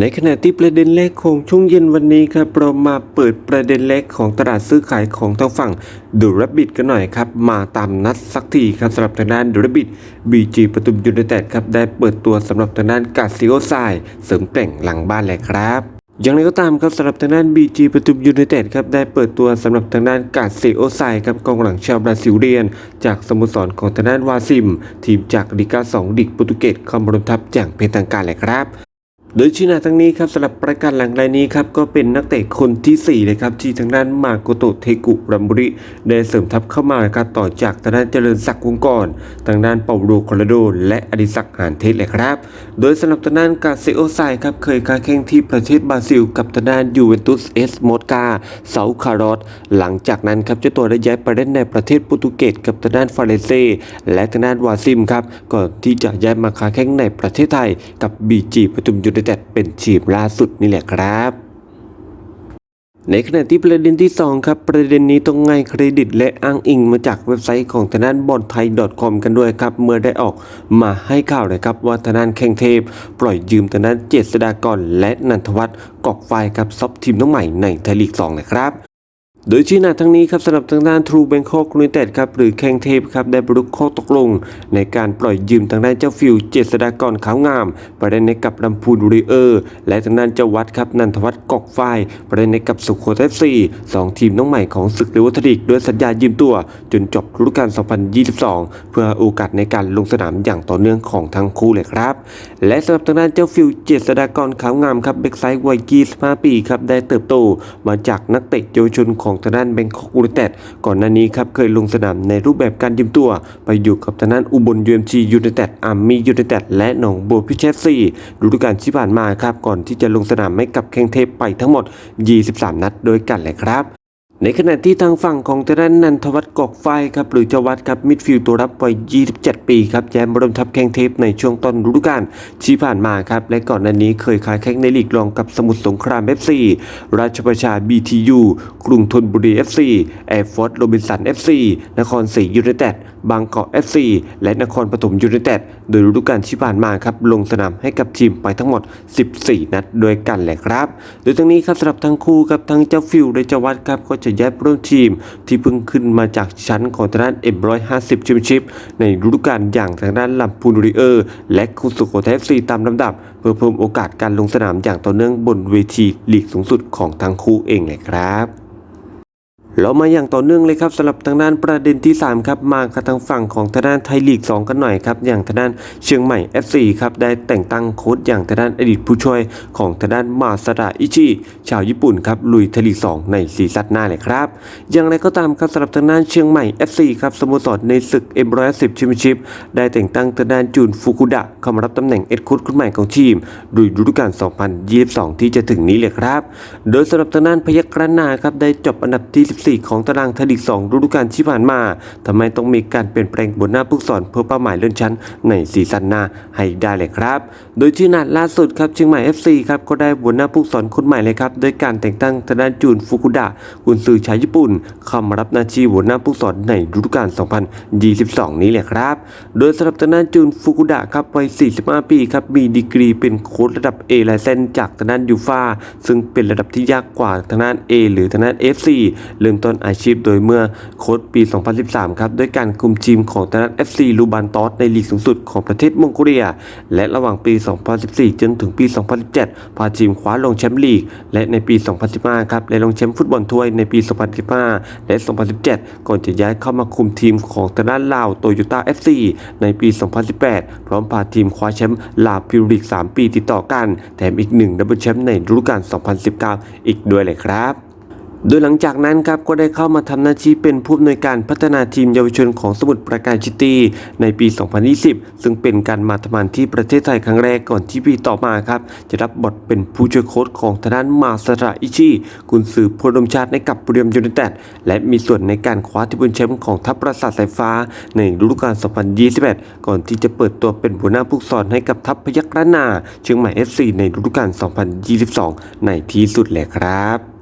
ในขณะที่ประเด็นแรกของช่วงเย็นวันนี้ครับเรามาเปิดประเด็นแรกของตลาดซื้อขายของทางฝั่งดูรับบิดกันหน่อยครับ มาตามนัดสักทีครับสำหรับทางด้านดูรับบิดบีจีปทุมยูไนเต็ดครับได้เปิดตัวสำหรับทางด้านกาซิโอไซเสริมแต่งหลังบ้านเลยครับอย่างไรก็ตามครับสำหรับทางด้าน BG ปทุมยูไนเต็ดครับได้เปิดตัวสำหรับทางด้านกาเซโอไซครับกองหลังชาวบราซิลเรียน จากสโมสรของทางด้านวาซิม ทีมจากลีกา2ดิกโปรตุเกสเข้ามารวมทัพอย่างเป็นทางการเลยครับ โดยชินาทั้งนี้ครับสำหรับประกันหลังรายนี้ครับก็เป็นนักเตะคนที่4เลยครับที่ทางด้านมาโกโตเทกุรัมบุริได้เสริมทัพเข้ามาครับต่อจากทางด้านเจริญศักดิ์วงกรทางด้านเปาโลโคลาโด และอดิศักดิ์หานเทศเลยครับ โดยสำหรับทางด้านกาเซโอไซครับเคยค้าแข่งที่ประเทศบราซิล กับทางด้านยูเวนตุสเอสโมดกาเซาคารอสหลังจากนั้นครับเจ้าตัวได้ย้ายไปเล่นในประเทศโปรตุเกสกับทางด้านฟาเรเซและทางด้านวาซิมครับก่อนที่จะย้ายมาค้าแข่งในประเทศไทยกับบีจีปทุมยูไนเต็ดเป็นทีมล่าสุดนี่แหละครับในขณะที่ประเด็นที่ 2 ครับ ประเด็นนี้ต้องให้เครดิตและอ้างอิงมาจากเว็บไซต์ของทางด้านบอลไทย .com กันด้วยครับ เมื่อได้ออกมาให้ข่าวนะครับ ว่าทางด้านแข่งเทพ ปล่อยยืมทางด้านเจษฎากรและนันทวัฒน์กอกไฟครับซับทีมน้องใหม่ในไทยลีก2นะครับ โดยชี้หน้าทั้งนี้ครับสำหรับทางด้านทรูเบงคอกยูไนเต็ดครับหรือแข่งเทพครับได้บรรลุข้อตกลง ในการปล่อยยืมทางด้านเจ้าฟิวเจษฎากรขาวงามไปเล่นในกับลำพูนรีเออร์ และทางด้านเจ้าวัดครับนันทวัฒน์กอกฝ้ายไปเล่นในกับสุโขทัยซีสองทีมน้องใหม่ของศึกเลวัตดิกด้วยสัญญายืมตัว จนจบฤดูกาล 2022 เพื่อโอกาสในการลงสนามอย่างต่อเนื่องของทั้งคู่เลยครับ และสำหรับทางด้านเจ้าฟิวเจษฎากรขาวงามครับเบกไซด์วัย25ปีครับได้เติบโตมาจากนักเตะเยาวชนของทางด้านแบงคอกยูไนเต็ดก่อนหน้านี้ครับเคยลงสนามในรูปแบบการยืมตัว ไปอยู่กับทางด้านอุบลยูเอ็มจียูไนเต็ดอาร์มี่ยูไนเต็ดและหนองบัวพิเชษซีฤดูกาลที่ผ่านมาครับก่อนที่จะลงสนามให้กับแข้งเทพไปทั้งหมด 23 นัดโดยกันเลยครับ ในขณะที่ทางฝั่งของทางนนันทวัฒน์กอกไฟครับหรือเจาวัฒครับมิดฟิลด์ตัวรับวัย 27 ปีครับแย้มบรมทัพแข้งเทพในช่วงต้นฤดูกาลที่ผ่านมาครับและก่อนหน้านี้เคยค้าแข่งในลีกรองกับสมุทรสงคราม FC ราชประชา BTU กรุงธนบุรี FC แอร์ฟอร์ดโรบินสัน FC นครศรียูไนเต็ดบางกอก FC และนครปฐมยูไนเต็ดโดยฤดูกาลที่ผ่านมาครับลงสนามให้กับทีมไปทั้งหมด 14 นัดด้วยกันแหละครับ โดยทั้งนี้ครับสำหรับทั้งคู่ครับทั้งเจ้าฟิลและเจ้าวัดครับก็จะย้ายร่วมทีมที่เพิ่งขึ้นมาจากชั้นของทางด้าน M150 ชิมชิพในฤดูกาลอย่างทางด้านลำพูนรีเออร์และคุสุโขทัย FC ตามลำดับ เพื่อเพิ่มโอกาสการลงสนามอย่างต่อเนื่องบนเวทีลีกสูงสุดของทั้งคู่เองเลยครับ เรามาอย่างต่อเนื่องเลยครับสำหรับทางด้านประเด็นที่ 3 ครับ มากับทางฝั่งของทางด้านไทยลีก 2 กันหน่อยครับ อย่างทางด้านเชียงใหม่ FC ครับ ได้แต่งตั้งโค้ชอย่างทางด้านอดีตผู้ช่วยของทางด้านมาซาดะอิชิชาวญี่ปุ่นครับ ลุยไทยลีก 2 ในซีซั่นหน้าเลยครับ อย่างไรก็ตามครับสำหรับทางด้านเชียงใหม่ FC ครับสโมสรในศึก M110 แชมเปี้ยนชิพได้แต่งตั้งทางด้านจูนฟุกุดะเข้ามารับตำแหน่งเอ็ดโค้ชคนใหม่ของทีมโดยฤดูกาล 2022 ที่จะถึงนี้เลยครับ โดยสำหรับทางด้านพยัคฆ์รนนาครับได้จบอันดับที่4 ของตารางไทยลีก 2 ฤดูกาลที่ผ่านมาทำไมต้องมีการเปลี่ยนแปลงบนหน้าผู้สอนเพื่อเป้าหมายเลื่อนชั้นในซีซั่นหน้าให้ได้เลยครับ โดยที่นัดล่าสุดครับเชียงใหม่ FC ครับก็ได้หัวหน้าผู้สอนคนใหม่เลยครับด้วยการแต่งตั้งทางด้านจูนฟุกุดะกุนซือชาวญี่ปุ่นเข้ามารับหน้าที่หัวหน้าผู้สอนในฤดูกาล 2022 นี้แหละครับ โดยสำหรับทางด้านจูนฟุกุดะครับวัย 45 ปีครับมีดีกรีเป็นโค้ชระดับ A ไลเซนจากทางด้านยูฟาซึ่งเป็นระดับที่ยากกว่าทางด้าน A หรือทางด้าน FC เริ่มต้นอาชีพโดยเมื่อโค้ชปี 2013 ครับด้วยการคุมทีมของทางด้าน FC ลูบานตอสในลีกสูงสุดของประเทศมองโกเลีย และระหว่างปี 2014 จนถึงปี 2017 พาทีมคว้าลงแชมป์ลีก และในปี 2015 ครับและลงแชมป์ฟุตบอลถ้วยในปี 2015 และ 2017 ก่อนจะย้ายเข้ามาคุมทีมของทางด้านลาวโตโยต้า FC ในปี 2018 พร้อมพาทีมคว้าแชมป์ลาวพรีเมียร์ลีก3 ปีติดต่อกัน แถมอีกหนึ่งดับเบิลแชมป์ในฤดูกาล 2019 อีกด้วยเลยครับ โดยหลังจากนั้นครับก็ได้เข้ามาทำหน้าที่เป็นผู้อำนวยการพัฒนาทีมเยาวชนของสมุทรปราการซิตี้ในปี 2020 ซึ่งเป็นการมาทำงานที่ประเทศไทยครั้งแรกก่อนที่ปีต่อมาครับ จะรับบทเป็นผู้ช่วยโค้ชของทางด้านมาสระอิชิกุนซือพลดมชาติให้กับบุรีรัมยูไนเต็ดและมีส่วนในการคว้าที่บุญแชมป์ของทัพประสาทสายฟ้าในฤดูกาล 2021 ก่อนที่จะเปิดตัวเป็นหัวหน้าผู้สอนให้กับทัพพยัคฆ์นาเชียงใหม่ FC ในฤดูกาล 2022 ในที่สุดแหละครับ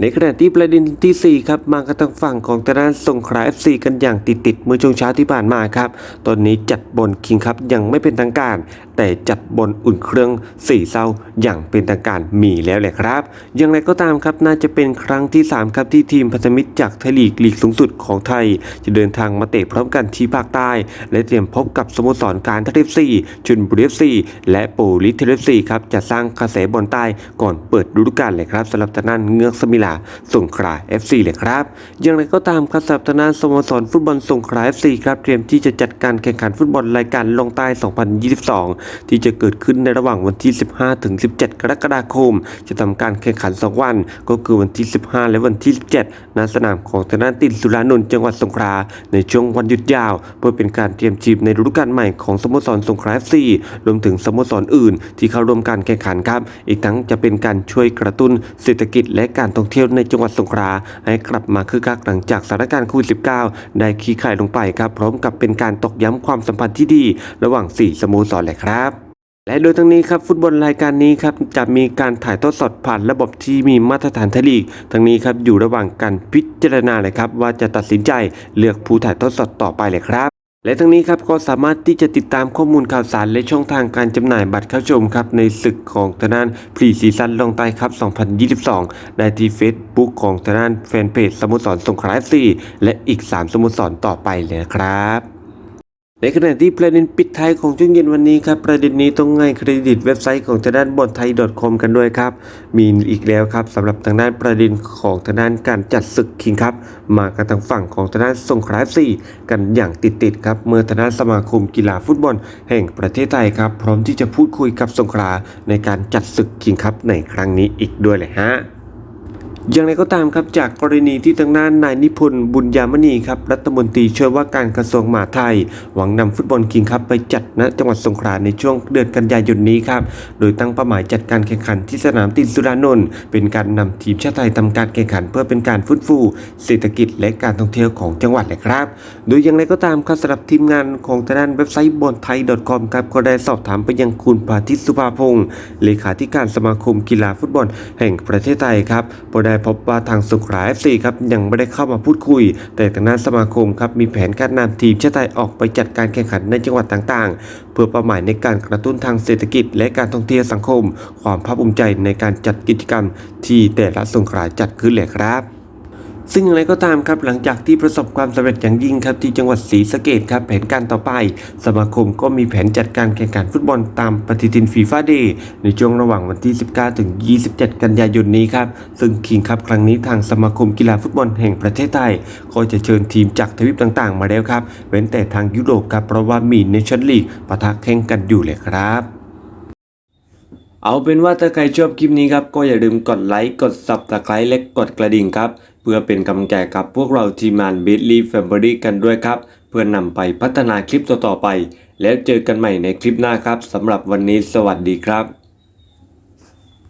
ในขณะที่ประเด็นที่ 4 ครับมากันทางฝั่งของทางด้านสงขลา FC กันอย่างติดติดเมื่อช่วงเช้าที่ผ่านมาครับ ตอนนี้จัดบอลคิงครับยังไม่เป็นทางการ แต่จัดบอลอุ่นเครื่องสี่เศร้าอย่างเป็นทางการมีแล้วแหละครับ อย่างไรก็ตามครับน่าจะเป็นครั้งที่ 3 ครับที่ทีมพันธมิตรจากไทยลีกลีกสูงสุดของไทย จะเดินทางมาเตะพร้อมกันที่ภาคใต้ และเตรียมพบกับสโมสรการทัพเอฟซีชนบุรีเอฟซีและปูลิเทเลฟซีครับจะสร้างกระแสบอลใต้ก่อนเปิดฤดูกาลเลยครับสำหรับทางด้านเงือกสมิลาสงขลา FC เลยครับ อย่างไรก็ตามครับสำหรับทางด้านสโมสรฟุตบอลสงขลา FC ครับเตรียมที่จะจัดการแข่งขันฟุตบอลรายการลงใต้ 2022ที่จะเกิดขึ้นในระหว่างวันที่ 15 ถึง 17 กรกฎาคม จะทำการแข่งขัน 2 วัน ก็คือวันที่ 15 และวันที่ 17 ณ สนามของทางด้าตินสุรานนท์จังหวัดสงขลาในช่วงวันหยุดยาว เพื่อเป็นการเตรียมทีมในฤดูกาลใหม่ของสโมสรสงขลา FC รวมถึงสโมสรอื่น ที่เข้าร่วมการแข่งขันครับ อีกทั้งจะเป็นการช่วยกระตุ้นเศรษฐกิจและการท่องเที่ยวในจังหวัดสงขลาให้กลับมาคึกคักหลังจากสถานการณ์โควิด -19 ได้คลี่คลายลงไปครับ พร้อมกับเป็นการตอกย้ำความสัมพันธ์ที่ดี ระหว่าง 4 สโมสรเลยครับและโดยทั้งนี้ครับฟุตบอลรายการนี้ครับจะมีการถ่ายทอดสดผ่านระบบที่มีมาตรฐานไทยลีกทั้งนี้ครับอยู่ระหว่างการพิจารณาเลยครับว่าจะตัดสินใจเลือกผู้ถ่ายทอดสดต่อไปเลยครับและทั้งนี้ครับก็สามารถที่จะติดตามข้อมูลข่าวสารและช่องทางการจำหน่ายบัตรเข้าชมครับในศึกของทางด้านพรีซีซั่นลงใต้ครับ 2022 ได้ที่ Facebook ของทางด้านแฟนเพจสโมสรสงขลา FC และอีก 3 สโมสรต่อไปเลยครับ ในขณะที่ประเด็นปิดท้ายของช่วงเย็นวันนี้ครับประเด็นนี้ต้องให้เครดิตเว็บไซต์ของทางด้านบอลไทย .com กันด้วยครับ มีอีกแล้วครับสำหรับทางด้านประเด็นของทางด้านการจัดศึกคิงครับมากันทางฝั่งของทางด้านสงขลาซีกันอย่างติดๆครับเมื่อทางด้านสมาคมกีฬาฟุตบอล แห่งประเทศไทยครับ พร้อมที่จะพูดคุยกับสงขลาในการจัดศึกคิงครับในครั้งนี้อีกด้วยเลยฮะ อย่างไรก็ตามครับจากกรณีที่ทางด้านนายนิพนธ์บุญยามณีครับรัฐมนตรีช่วยว่าการกระทรวงมหาดไทย หวังนำฟุตบอลคิงครับไปจัดณจังหวัดสงขลาในช่วงเดือนกันยายนนี้ครับโดยตั้งเป้าหมายจัดการแข่งขันที่สนามตินสุรานนท์เป็นการนำทีมชาติไทยทำการแข่งขัน เพื่อเป็นการฟื้นฟูเศรษฐกิจและการท่องเที่ยวของจังหวัดเลยครับ โดยอย่างไรก็ตามครับสำหรับทีมงานของทางด้านเว็บไซต์บอลไทย .com ครับก็ได้สอบถามไปยังคุณพาทิตสุภาพงศ์เลขาธิการสมาคมกีฬาฟุตบอล แห่งประเทศไทยครับก็ได้พบว่าทางสงขรา FC ครับยังไม่ได้เข้ามาพูดคุย แต่ทางด้านสมาคมครับมีแผนการนำทีมชาติไทยออกไปจัดการแข่งขันในจังหวัดต่างๆ เพื่อเป้าหมายในการกระตุ้นทางเศรษฐกิจ และการท่องเที่ยวสังคม ความภาคภูมิใจในการจัดกิจกรรมที่แต่ละสงขลาจัดขึ้นเลยครับ ซึ่งอย่างไรก็ตามครับหลังจากที่ประสบความสำเร็จอย่างยิ่งครับที่จังหวัดศรีสะเกดครับแผนการต่อไป สมาคมก็มีแผนจัดการแข่งขันฟุตบอลตามปฏิทินฟีฟ่าเดย์ในช่วงระหว่างวันที่ 19 ถึง 27 กันยายนนี้ครับซึ่งคิงครับครั้งนี้ทางสมาคมกีฬาฟุตบอลแห่งประเทศไทย ก็จะเชิญทีมจากทวีปต่างๆ มาแล้วครับ เว้นแต่ทางยุโรปครับเพราะว่ามีเนชั่นลีกปะทะแข่งกันอยู่เลยครับ เอาเป็นว่าถ้าใครชอบคลิปนี้ครับ ก็อย่าลืมกดไลค์ กด s u b สไครต์และกดกระดิ่งครับ เพื่อเป็นกำลังใจกับพวกเราทีมงาน b i t l y Family กันด้วยครับ เพื่อนำไปพัฒนาคลิปต่อๆไป แล้วเจอกันใหม่ในคลิปหน้าครับสำหรับวันนี้สวัสดีครับ